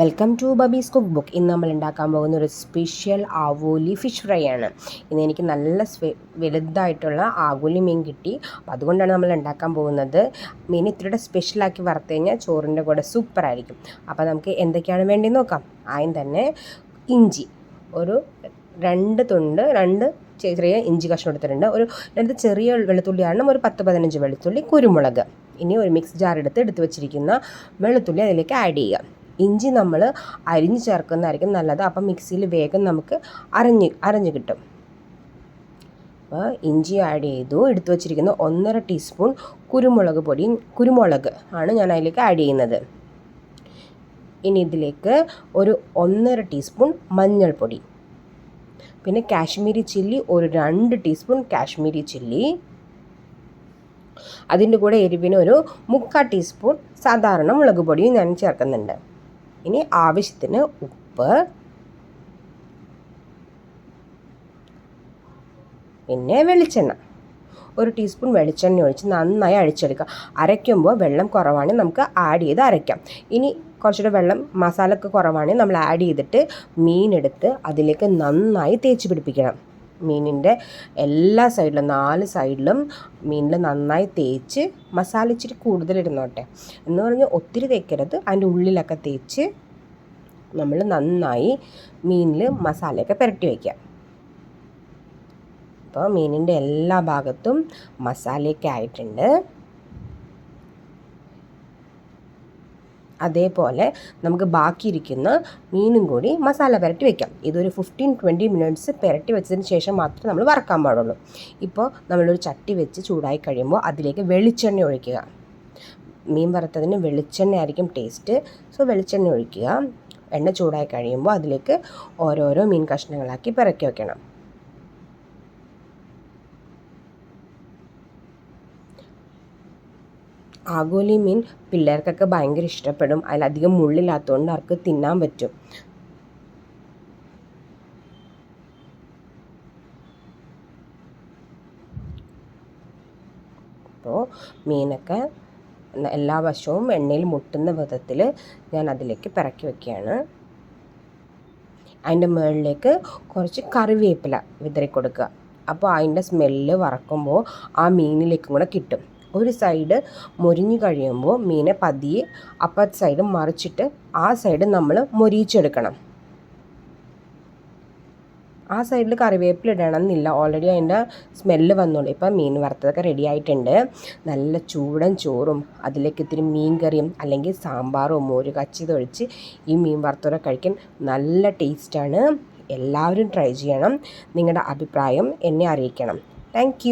Welcome to Babi's cook book ഇന്ന് നമ്മൾ ഉണ്ടാക്കാൻ പോകുന്ന ഒരു സ്പെഷ്യൽ ആവോലി ഫിഷ് ഫ്രൈ ആണ്. ഇന്ന് എനിക്ക് നല്ല വലുതായിട്ടുള്ള ആവോലി മീൻ കിട്ടി. അപ്പോൾ അതുകൊണ്ടാണ് നമ്മൾ ഉണ്ടാക്കാൻ പോകുന്നത്. മീൻ ഇത്തിരിയുടെ സ്പെഷ്യലാക്കി വറുത്ത് കഴിഞ്ഞാൽ ചോറിന്റെ കൂടെ സൂപ്പർ ആയിരിക്കും. അപ്പോൾ നമുക്ക് എന്തൊക്കെയാണ് വേണ്ടി നോക്കാം. ആദ്യം തന്നെ ഇഞ്ചി. ഒരു രണ്ട് തുണ്ട് രണ്ട് ചെറിയ ഇഞ്ചി കഷ്ണം എടുത്തിട്ടുണ്ട്. ഒരു രണ്ട് ചെറിയ വെളുത്തുള്ളി വെളുത്തുള്ളിയാണ് ഒരു പത്ത് പതിനഞ്ച് വെളുത്തുള്ളി കുരുമുളക്. ഇനി ഒരു മിക്സ് ജാർ എടുത്ത് എടുത്ത് വെച്ചിരിക്കുന്ന വെളുത്തുള്ളി അതിലേക്ക് ആഡ് ചെയ്യുക. ഇഞ്ചി നമ്മൾ അരിഞ്ഞ് ചേർക്കുന്നതായിരിക്കും നല്ലത്. അപ്പം മിക്സിയിൽ വേഗം നമുക്ക് അരഞ്ഞ് അരഞ്ഞ് കിട്ടും. അപ്പോൾ ഇഞ്ചി ആഡ് ചെയ്തു. എടുത്തു വച്ചിരിക്കുന്ന ഒന്നര ടീസ്പൂൺ കുരുമുളക് പൊടി കുരുമുളക് ആണ് ഞാൻ അതിലേക്ക് ആഡ് ചെയ്യുന്നത്. ഇനി ഇതിലേക്ക് ഒരു ഒന്നര ടീസ്പൂൺ മഞ്ഞൾപ്പൊടി പിന്നെ കാശ്മീരി ചില്ലി ഒരു രണ്ട് ടീസ്പൂൺ കാശ്മീരി ചില്ലി അതിന്റെ കൂടെ എരിവിന് ഒരു മുക്കാൽ ടീസ്പൂൺ സാധാരണ മുളക് പൊടിയും ഞാൻ ചേർക്കുന്നുണ്ട്. ഇനി ആവശ്യത്തിന് ഉപ്പ്. പിന്നെ വെളിച്ചെണ്ണ. ഒരു ടീസ്പൂൺ വെളിച്ചെണ്ണ ഒഴിച്ച് നന്നായി അഴിച്ചെടുക്കുക അരയ്ക്കുമ്പോൾ വെള്ളം കുറവാണെങ്കിൽ നമുക്ക് ആഡ് ചെയ്ത് അരയ്ക്കാം. ഇനി കുറച്ചുകൂടെ വെള്ളം മസാലയൊക്കെ കുറവാണെങ്കിൽ നമ്മൾ ആഡ് ചെയ്തിട്ട് മീനെടുത്ത് അതിലേക്ക് നന്നായി തേച്ച് പിടിപ്പിക്കണം. മീനിന്റെ എല്ലാ സൈഡിലും നാല് സൈഡിലും മീനിൽ നന്നായി തേച്ച് മസാല ഇച്ചിരി കൂടുതൽ ഇടുന്നോട്ടെ എന്ന് പറഞ്ഞാൽ ഒത്തിരി തേക്കരുത്. അതിന്റെ ഉള്ളിലൊക്കെ തേച്ച് നമ്മൾ നന്നായി മീനിൽ മസാലയൊക്കെ പുരട്ടി വയ്ക്കുക. അപ്പോൾ മീനിന്റെ എല്ലാ ഭാഗത്തും മസാലയൊക്കെ ആയിട്ടുണ്ട്. അതേപോലെ നമുക്ക് ബാക്കിയിരിക്കുന്ന മീനും കൂടി മസാല പുരട്ടി വെക്കാം. ഇതൊരു ഫിഫ്റ്റീൻ ട്വന്റി മിനിറ്റ്സ് പുരട്ടി വെച്ചതിന് ശേഷം മാത്രമേ നമ്മൾ വറക്കാൻ പാടുള്ളൂ. ഇപ്പോൾ നമ്മളൊരു ചട്ടി വെച്ച് ചൂടായി കഴിയുമ്പോൾ അതിലേക്ക് വെളിച്ചെണ്ണ ഒഴിക്കുക. മീൻ വറുത്തതിന് വെളിച്ചെണ്ണ ആയിരിക്കും ടേസ്റ്റ് സോ വെളിച്ചെണ്ണ ഒഴിക്കുക. എണ്ണ ചൂടായി കഴിയുമ്പോൾ അതിലേക്ക് ഓരോരോ മീൻ കഷ്ണങ്ങളാക്കി പിറക്കി വെക്കണം. ആഗോലി മീൻ പിള്ളേർക്കൊക്കെ ഭയങ്കര ഇഷ്ടപ്പെടും. അതിലധികം മുള്ളില്ലാത്തതുകൊണ്ട് അവർക്ക് തിന്നാൻ പറ്റും. അപ്പോൾ മീനൊക്കെ എല്ലാ വശവും എണ്ണയിൽ മുട്ടുന്ന വിധത്തിൽ ഞാൻ അതിലേക്ക് പിറക്കി വയ്ക്കുകയാണ് അതിന്റെ മുകളിലേക്ക് കുറച്ച് കറിവേപ്പില വിതറി കൊടുക്കുക അപ്പോൾ അതിന്റെ സ്മെല്ല് വറക്കുമ്പോൾ ആ മീനിലേക്കും കൂടെ കിട്ടും. ഒരു സൈഡ് മൊരിഞ്ഞു കഴിയുമ്പോൾ മീനെ പതിയെ അപ്പർ സൈഡ് മറിച്ചിട്ട് ആ സൈഡ് നമ്മൾ മൊരിയിച്ചെടുക്കണം. ആ സൈഡിൽ കറിവേപ്പില ഇടണം എന്നില്ല ഓൾറെഡി അതിന്റെ സ്മെല്ല് വന്നോളൂ. ഇപ്പം മീൻ വറുത്തതൊക്കെ റെഡി ആയിട്ടുണ്ട്. നല്ല ചൂടൻ ചോറും അതിലേക്ക് ഇത്തിരി മീൻ കറിയും അല്ലെങ്കിൽ സാമ്പാറോ മോര് കച്ചിതൊഴിച്ച് ഈ മീൻ വറുത്തതൊക്കെ കഴിക്കാൻ നല്ല ടേസ്റ്റാണ് എല്ലാവരും ട്രൈ ചെയ്യണം. നിങ്ങളുടെ അഭിപ്രായം എന്നെ അറിയിക്കണം. താങ്ക്